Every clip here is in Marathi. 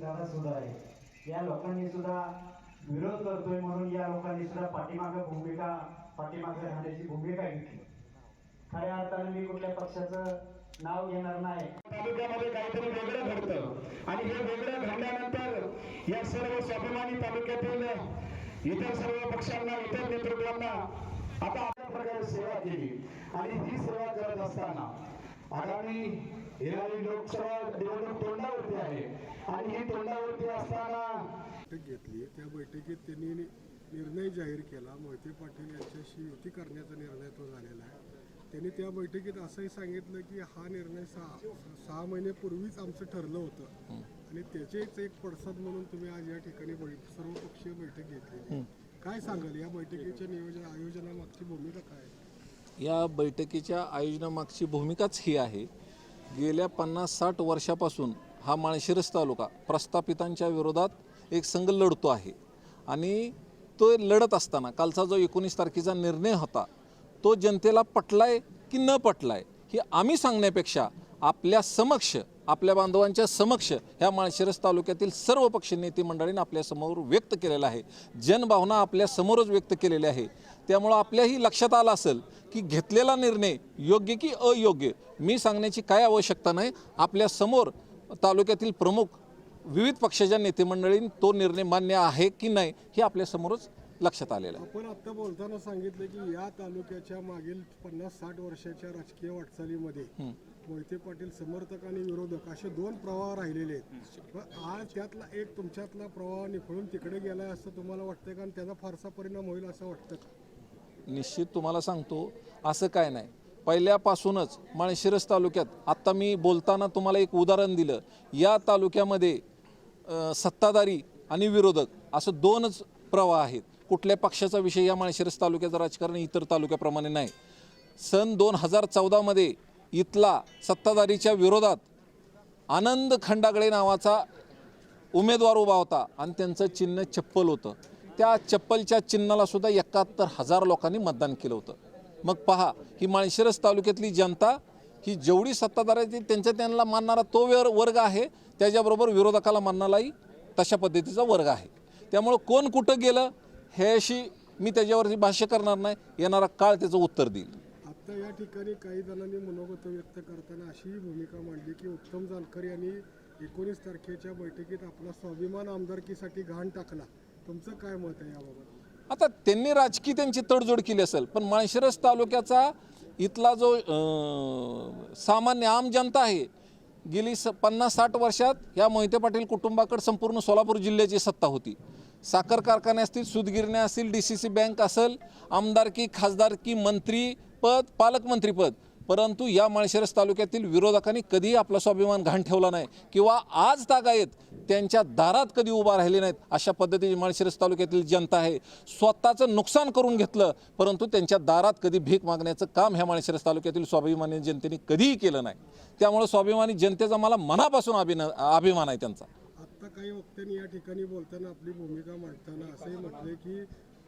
दादा सुद्धा आहे. या लोकांनी सुद्धा विरोध करतोय म्हणून या लोकांनी सुद्धा पाठीमागं भूमिका पाठीमागं राहण्याची भूमिका घेतली. खऱ्या अर्थाने मी कुठल्या पक्षाचं नाव घेणार नाही. तालुक्यामध्ये काहीतरी वेगळं घडतं. आणि हे वेगळं घडल्यानंतर या सर्व स्वाभिमानी तालुक्यातील इतर सर्व पक्षांना इतर नेतृत्वांना आता आपल्या प्रकारे सेवा केली. आणि ही सेवा करत असताना आगामी येणारी लोकसभा निवडणूक तोंडावरती आहे. आणि ही तोंडावरती असताना बैठक घेतली. त्या बैठकीत त्यांनी निर्णय जाहीर केला. मोहिते पाटील यांच्याशी युती करण्याचा निर्णय तो झालेला आहे. त्यांनी त्या बैठकीत असंही सांगितलं की हा निर्णय सहा सहा महिन्यापूर्वीच आमचं ठरलं होतं. आणि त्याचेच एक पडसाद म्हणून तुम्ही आज या ठिकाणी बै- सर्वपक्षीय बैठक घेतली. काय सांगाल? या बैठकीच्या नियोजन आयोजनामागची भूमिका काय या बैठकीच्या आयोजनामागची भूमिकाच ही आहे. गेल्या पन्नास साठ वर्षापासून हा माळशिरस तालुका प्रस्थापितांच्या विरोधात एक संघ लढतो आहे. आणि तो लढत असताना कालचा जो एकोणीस तारखेचा निर्णय होता तो जनतेला पटलाय की न पटलाय हे आम्ही सांगण्यापेक्षा आपल्या समक्ष आपल्या बांधवांच्या समक्ष ह्या माळशिरस तालुक्यातील सर्व पक्ष नेते मंडळींनी आपल्यासमोर व्यक्त केलेला आहे. जनभावना आपल्या समोरच व्यक्त केलेली आहे. त्यामुळं आपल्याही लक्षात आलं असेल की घेतलेला निर्णय योग्य की अयोग्य मी सांगण्याची काय आवश्यकता नाही. आपल्यासमोर तालुक्यातील प्रमुख विविध पक्षाच्या नेते मंडळींनी तो निर्णय मान्य आहे की नाही हे आपल्यासमोरच लक्षात आलेलं आहे. आपण आता बोलताना सांगितलं की या तालुक्याच्या मागील पन्नास साठ वर्षाच्या राजकीय वाटचालीमध्ये मोहिते पाटील समर्थक आणि विरोधक असे दोन प्रवाह राहिलेले आहेत. आज त्यातला एक तुमच्यातला प्रवाह निखळून तिकडे गेलाय असं तुम्हाला वाटतंय का? आणि त्याचा फारसा परिणाम होईल असं वाटतं? निश्चित तुम्हाला सांगतो असं काय नाही. पहिल्यापासूनच माळशिरस तालुक्यात आत्ता मी बोलताना तुम्हाला एक उदाहरण दिलं. या तालुक्यामध्ये सत्ताधारी आणि विरोधक असं दोनच प्रवाह आहेत. कुठल्या पक्षाचा विषय या माळशिरस तालुक्याचं राजकारण इतर तालुक्याप्रमाणे नाही. सन दोन हजार चौदामध्ये इथला सत्ताधारीच्या विरोधात आनंद खंडागळे नावाचा उमेदवार उभा होता आणि त्यांचं चिन्ह चप्पल होतं. त्या चप्पलच्या चिन्हाला सुद्धा एकाहत्तर हजार लोकांनी मतदान केलं होतं. मग पहा ही माळशिरस तालुक्यातली जनता ही जेवढी सत्ताधार आहे ती त्यांच्या त्यांना मानणारा तो वर वर्ग आहे त्याच्याबरोबर विरोधकाला मानणाराही तशा पद्धतीचा वर्ग आहे. त्यामुळं कोण कुठं गेलं ह्याशी मी त्याच्यावरती भाष्य करणार नाही येणारा काळ त्याचं उत्तर देईल. आता या ठिकाणी काही जणांनी मनोगत व्यक्त करताना अशी भूमिका मांडली की उत्तम जानकर यांनी एकोणीस तारखेच्या बैठकीत आपला स्वाभिमान आमदारकीसाठी घाण टाकला. तुमचं काय मत आहे याबाबत? आता त्यांनी राजकीय त्यांची तडजोड केली असेल पण माळशिरस तालुक्याचा इथला जो सामान्य आम जनता आहे गेली स पन्नास साठ वर्षात या मोहिते पाटील कुटुंबाकडे संपूर्ण सोलापूर जिल्ह्याची सत्ता होती. साखर कारखाने असतील सूतगिरण्या असतील डी सी सी बँक असेल आमदारकी खासदारकी मंत्रीपद पालकमंत्रीपद परंतु या माळशिरस तालुक्यातील विरोधकांनी कधीही आपला स्वाभिमान घाण ठेवला नाही. किंवा आज तागायत त्यांच्या दारात कधी उभा राहिले नाहीत अशा पद्धतीची माळशिरस तालुक्यातील जनता आहे. स्वतःचं नुकसान करून घेतलं परंतु त्यांच्या दारात कधी भीक मागण्याचं काम ह्या माळशिरस तालुक्यातील स्वाभिमानी जनतेने कधीही केलं नाही. त्यामुळे स्वाभिमानी जनतेचा मला मनापासून अभिन अभिमान आहे त्यांचा. आता काही वक्त्यांनी या ठिकाणी बोलताना आपली भूमिका मांडताना असंही म्हटले की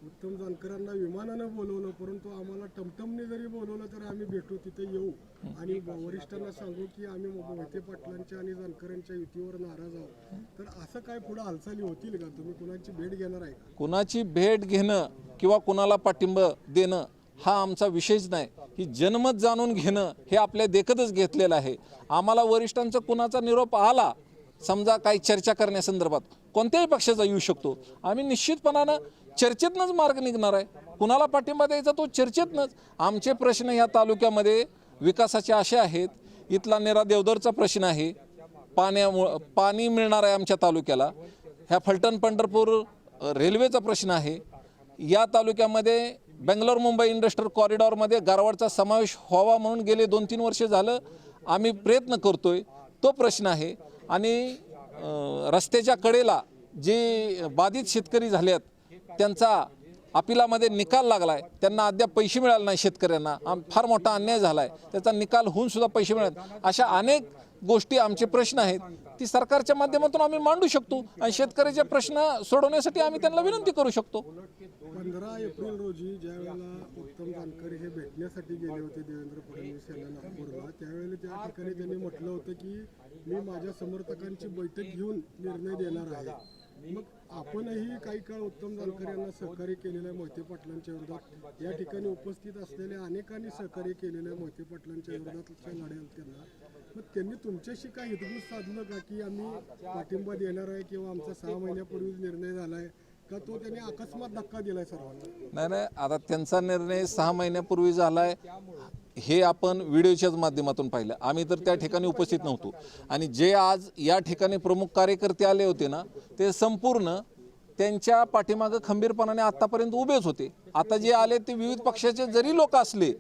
उत्तम जानकरांना विमानानं बोलवलं परंतु आम्हाला टमटमने जरी बोलवलं तर आम्ही भेटू तिथे येऊ. आणि वरिष्ठांना सांगू की आम्ही मोहिते पाटलांच्या आणि जानकरांच्या युतीवर नाराज आहोत. तर असं काय पुढे हालचाली होतील का? तुम्ही कुणाची भेट घेणार आहे कुणाची भेट घेणं किंवा कुणाला पाठिंब देणं हा आमचा विषयच नाही. ही जनमत जाणून घेणं हे आपल्या देखतच घेतलेलं आहे. आम्हाला वरिष्ठांचा कुणाचा निरोप आला समजा काही चर्चा करण्यासंदर्भात कोणत्याही पक्षाचा येऊ शकतो. आम्ही निश्चितपणानं चर्चेतनंच मार्ग निघणार आहे. कुणाला पाठिंबा द्यायचा तो चर्चेतनंच. आमचे प्रश्न ह्या तालुक्यामध्ये विकासाचे असे आहेत. इथला नेरा देवदरचा प्रश्न आहे. पाण्यामुळं पाणी मिळणार आहे आमच्या तालुक्याला. ह्या फलटण पंढरपूर रेल्वेचा प्रश्न आहे. या तालुक्यामध्ये बेंगलोर मुंबई इंडस्ट्रियल कॉरिडॉरमध्ये गारवाडचा समावेश व्हावा म्हणून गेले दोन तीन वर्ष झालं. आम्ही प्रयत्न करतोय. तो प्रश्न आहे. आणि रस्त्याच्या कडेला जे बाधित शेतकरी झाल्यात त्यांचा अपिलामध्ये निकाल लागला आहे त्यांना अद्याप पैसे मिळाले नाही शेतकऱ्यांना. फार मोठा अन्याय झाला आहे त्याचा निकाल होऊन सुद्धा पैसे मिळत अशा अनेक गोष्टी आमचे प्रश्न आहेत. ती सरकारच्या माध्यमातून आम्ही मांडू शकतो आणि शेतकऱ्याचे प्रश्न सोडवण्यासाठी आम्ही त्यांना विनंती करू शकतो. पंधरा एप्रिल रोजी ज्यावेळेला उत्तम जानकर हे भेटण्यासाठी गेले होते देवेंद्र फडणवीस यांना नागपूरला त्यावेळेला त्या ठिकाणी त्यांनी म्हटलं होतं की मी माझ्या समर्थकांची बैठक घेऊन निर्णय देणार आहे. मग आपणही काही काळ उत्तम जानकर यांना सहकार्य केलेलं आहे मोहिते पाटलांच्या विरोधात या ठिकाणी उपस्थित असलेल्या अनेकांनी सहकार्य केलेलं आहे मोहिते पाटलांच्या विरोधातच्या लढ्यात त्यांना. मग त्यांनी तुमच्याशी काय हितगुज साधलं का की आम्ही पाठिंबा देणार आहे किंवा आमचा सहा महिन्यापूर्वीच निर्णय झालाय का तो त्यांनी अकस्मात धक्का दिलाय सर्वांना? नाही नाही आता त्यांचा निर्णय सहा महिन्यापूर्वी झालाय. हे आपण व्हिडिओच्याच माध्यमातून पाहिलं. आम्ही तर त्या ठिकाणी उपस्थित नव्हतो. आणि जे आज या ठिकाणी प्रमुख कार्यकर्ते आले होते ना ते संपूर्ण त्यांच्या पाठीमागं खंबीरपणाने आत्तापर्यंत उभेच होते. आता जे आले ते विविध पक्षाचे जरी लोक असले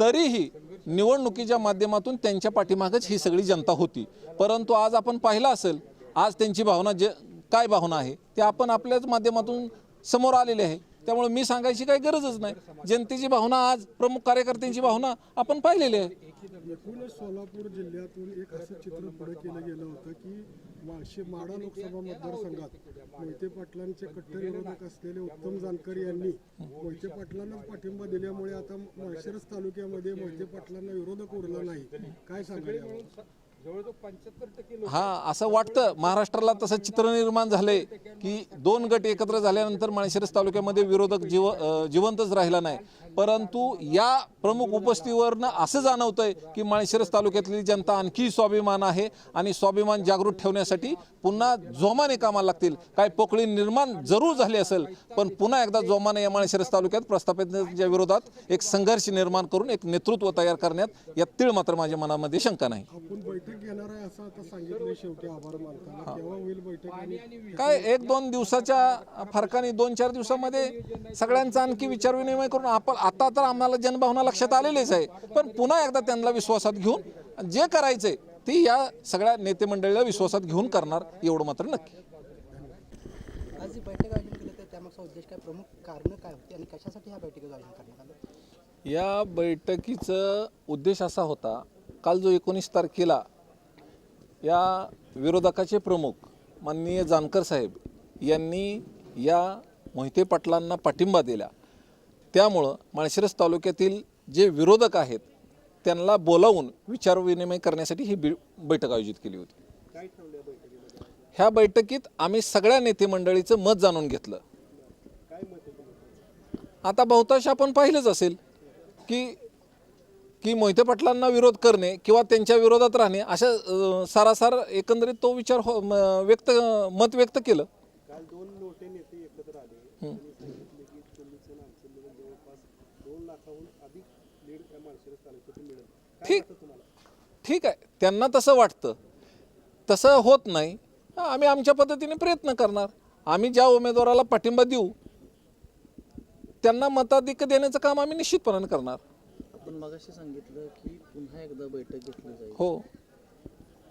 तरीही निवडणुकीच्या माध्यमातून त्यांच्या पाठीमागच ही सगळी जनता होती. परंतु आज आपण पाहिलं असेल आज त्यांची भावना जे काय भावना आहे ते आपण आपल्याच माध्यमातून समोर आलेले आहे. त्यामुळे मी सांगायची काही गरजच नाही. जनतेची भावना आज प्रमुख कार्यकर्त्यांची भावना आपण पाहिलेली आहे. एकूणच सोलापूर जिल्ह्यातून एक असं चित्र पुढे केलं गेलं होतं की वाशी माडा लोकसभा मतदारसंघात मोहिते पाटलांचे कट्टर विरोधक असलेले उत्तम जानकर यांनी मोहिते पाटलांना पाठिंबा दिल्यामुळे आता माळशिरस तालुक्यामध्ये मोहिते पाटलांना विरोधक उरला नाही. काय सांगायला हा असं वाटतं. महाराष्ट्राला तसं चित्र निर्माण झाले की दोन गट एकत्र झाल्यानंतर माळशिरस तालुक्यामध्ये विरोधक जीव जिवंतच राहिला नाही. परंतु या प्रमुख उपस्थितीवरनं असं जाणवतंय की माळशिरस तालुक्यातली जनता आणखी स्वाभिमान आहे आणि स्वाभिमान जागृत ठेवण्यासाठी पुन्हा जोमाने कामाला लागतील. काय पोकळी निर्माण जरूर झाली असेल पण पुन्हा एकदा जोमाने या माळशिरस तालुक्यात प्रस्थापितांच्या विरोधात एक संघर्ष निर्माण करून एक नेतृत्व तयार करण्यात या तीळ मात्र माझ्या मनामध्ये शंका नाही. आहे काय एक दोन दिवसाच्या फरकाने दोन चार दिवसामध्ये सगळ्यांचा आणखी विचारविनिमय करून आपण आता तर आम्हाला जनभावना लक्षात आलेलीच आहे. पण पुन्हा एकदा त्यांना विश्वासात घेऊन जे करायचंय ते या सगळ्या नेते मंडळीला विश्वासात घेऊन करणार एवढं मात्र नक्की. आज जी बैठक आयोजन केली तर त्यामागचा उद्देश काय? प्रमुख कारण काय होते आणि कशासाठी ह्या बैठकीचं आयोजन करण्यात आलं? या बैठकीचा उद्देश असा होता काल जो एकोणीस तारखेला या विरोधकाचे प्रमुख माननीय जानकर साहेब यांनी या मोहिते पाटलांना पाठिंबा दिला. त्यामुळं माळशिरस तालुक्यातील जे विरोधक आहेत त्यांना बोलावून विचारविनिमय करण्यासाठी ही बि- बैठक आयोजित केली होती. ह्या बैठकीत आम्ही सगळ्या नेते मंडळीचं मत जाणून घेतलं. आता बहुतांश आपण पाहिलंच असेल की की मोहिते पाटलांना विरोध करणे किंवा त्यांच्या विरोधात राहणे अशा सारासार एकंदरीत तो विचार हो- व्यक्त मत व्यक्त केलं काल दोन मोठे नेते एकत्र आले त्यांनी सांगितले की तुम्हीचं आणि आमचं मिळून जवळपास दोन लाखाहून अधिक लीड या माळशिरस तालुक्यातून मिळेल काय ठीक. ठीक आहे. त्यांना तसं वाटतं. तसं होत नाही. हा, आम्ही आमच्या पद्धतीने प्रयत्न करणार. आम्ही ज्या उमेदवाराला पाठिंबा देऊ त्यांना मताधिक्य देण्याचं काम आम्ही निश्चितपणाने करणार. आपण मगाशी सांगितलं की पुन्हा एकदा बैठक घेतली जाईल. हो.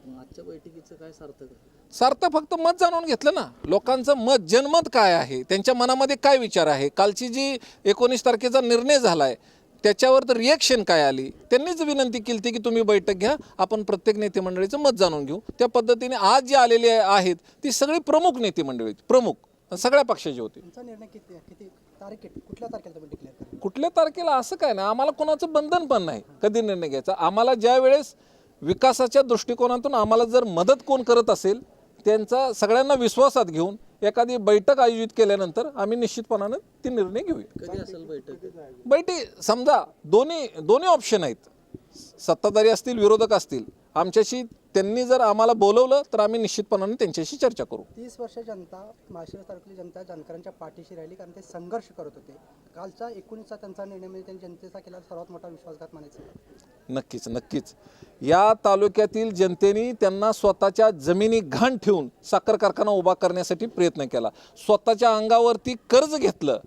मग आजच्या बैठकीचं काय सार्थक आहे? सार्थ फक्त मत जाणून घेतलं ना. लोकांचं मत जनमत काय आहे? त्यांच्या मनामध्ये काय विचार आहे? कालची जी एकोणीस तारखेचा निर्णय झालाय त्याच्यावर तर रिॲक्शन काय आली? त्यांनीच विनंती केली होती की तुम्ही बैठक घ्या आपण प्रत्येक नेते मंडळीचं मत जाणून घेऊ. त्या पद्धतीने आज जे आलेले आहेत ती सगळी प्रमुख नेते मंडळी. प्रमुख. सगळ्या पक्षाचे होते. कुठल्या तारखेला असं काय नाही. आम्हाला कोणाचं बंधन पण नाही. कधी निर्णय घ्यायचा? आम्हाला ज्या वेळेस विकासाच्या दृष्टिकोनातून आम्हाला जर मदत कोण करत असेल त्यांचा सगळ्यांना विश्वासात घेऊन एखादी बैठक आयोजित केल्यानंतर आम्ही निश्चितपणानं ती निर्णय घेऊया. कधी असेल बैठक? बैठक समजा दोन्ही दोन्ही ऑप्शन आहेत. सत्ताधारी असतील विरोधक असतील. आमच्याशी त्यांनी जर आम्हाला बोलवलं तर आम्ही निश्चितपणाने त्यांच्याशी चर्चा करू. तीस वर्ष जनता माळशिरस तालुक्यातली जनता जानकरांच्या पाठीशी राहिली कारण ते संघर्ष करत होते. कालचा एकोणीसचा त्यांचा निर्णय म्हणजे त्यांनी जनतेचा केलेला सर्वात मोठा विश्वासघात म्हणायचा नक्कीच नक्कीच. या तालुक्यातील जनतेने त्यांना स्वतःच्या जमिनी घाण ठेवून साखर कारखाना उभा करण्यासाठी प्रयत्न केला. स्वतःच्या अंगावरती कर्ज घेतलं.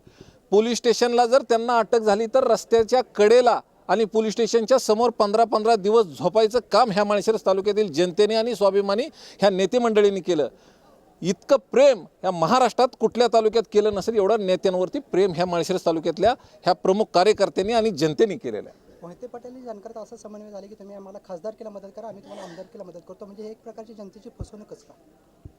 पोलीस स्टेशनला जर त्यांना अटक झाली तर रस्त्याच्या कडेला आणि पोलीस स्टेशनच्या समोर पंधरा पंधरा दिवस झोपायचं काम ह्या माळशिरस तालुक्यातील जनतेने आणि स्वाभिमानी ह्या नेतेमंडळींनी केलं. इतकं प्रेम ह्या महाराष्ट्रात कुठल्या तालुक्यात केलं नसेल एवढं नेत्यांवरती प्रेम ह्या माळशिरस तालुक्यातल्या ह्या प्रमुख कार्यकर्त्यांनी आणि जनतेने केलेलं आहे. मोहिते पाटील जानकरात असं समन्वय झाले की तुम्ही आम्हाला खासदारकीला मदत करा आम्ही तुम्हाला आमदारकीला मदत करतो. म्हणजे हे एक प्रकारची जनतेची फसवणूकच का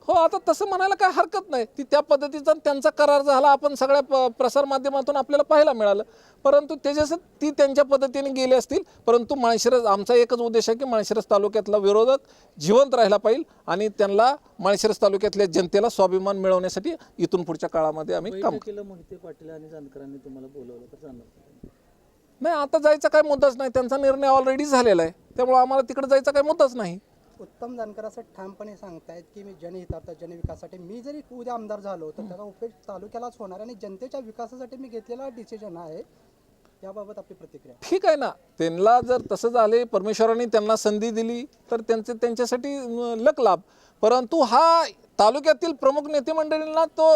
हो आता तसं म्हणायला काय हरकत नाही. ती त्या पद्धतीचा त्यांचा करार झाला आपण सगळ्या प- प्रसारमाध्यमातून आपल्याला पाहायला मिळालं. परंतु त्याच्यासाठी ती त्यांच्या पद्धतीने गेले असतील परंतु माळशिरस आमचा एकच उद्देश आहे की माळशिरस तालुक्यातला विरोधक जिवंत राहिला पाहिजे आणि त्यांना माळशिरस तालुक्यातल्या जनतेला स्वाभिमान मिळवण्यासाठी इथून पुढच्या काळामध्ये आम्ही काम बैठकीला मोहिते पाटील आणि जानकरांनी तुम्हाला बोलवलं तर जाणार? नाही आता जायचा काय मुद्दाच नाही. त्यांचा निर्णय ऑलरेडी झालेला आहे. त्यामुळे आम्हाला तिकडे जायचा काही मुद्दाच नाही. उत्तम जानकर असं ठामपणे सांगतायत की मी जनहितार्थ जनविकासासाठी मी जरी उद्या आमदार झालो तर त्याचा उपयोग तालुक्यालाच होणार आणि जनतेच्या विकासासाठी मी घेतलेला डिसिजन आहे. याबाबत आपली प्रतिक्रिया. ठीक आहे ना. त्यांना जर तसं झाले परमेश्वराने त्यांना संधी दिली तर त्यांचे त्यांच्यासाठी लक लाभ. परंतु हा तालुक्यातील प्रमुख नेते मंडळींना तो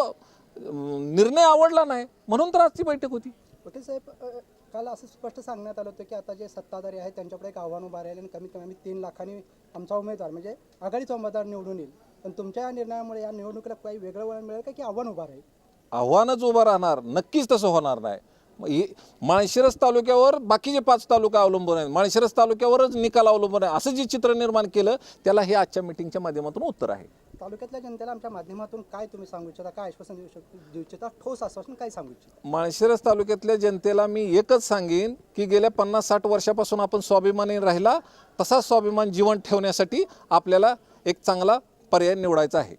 निर्णय आवडला नाही. म्हणून तर आजची बैठक होती. वकील साहेब काल असं स्पष्ट सांगण्यात आलं होतं की आता जे सत्ताधारी आहेत त्यांच्याकडे एक आव्हान उभं राहील आणि कमीत कमी आम्ही तीन लाखांनी आमचा उमेदवार म्हणजे आघाडीचा उमेदवार निवडून येईल. पण तुमच्या या निर्णयामुळे या निवडणुकीला काही वेगळं वळण मिळेल का की आव्हान उभं राहील? आव्हानच उभं राहणार. नक्कीच तसं होणार नाही. माळशिरस तालुक्यावर बाकीचे पाच तालुका अवलंबून आहेत. माळशिरस तालुक्यावरच निकाल अवलंबून आहे. असं जे चित्र निर्माण केलं त्याला हे आजच्या मिटिंगच्या माध्यमातून उत्तर आहे. तालुक्यातल्या जनतेला आमच्या माध्यमातून काय तुम्ही सांगू इच्छिता? काय आश्वासन देऊ शक देऊ इच्छिता? ठोस आश्वासन काय सांगू इच्छिता? माळशिरस तालुक्यातल्या जनतेला मी एकच सांगेन की गेल्या पन्नास साठ वर्षापासून आपण स्वाभिमानी राहिला तसाच स्वाभिमान जीवन ठेवण्यासाठी आपल्याला एक चांगला पर्याय निवडायचा आहे.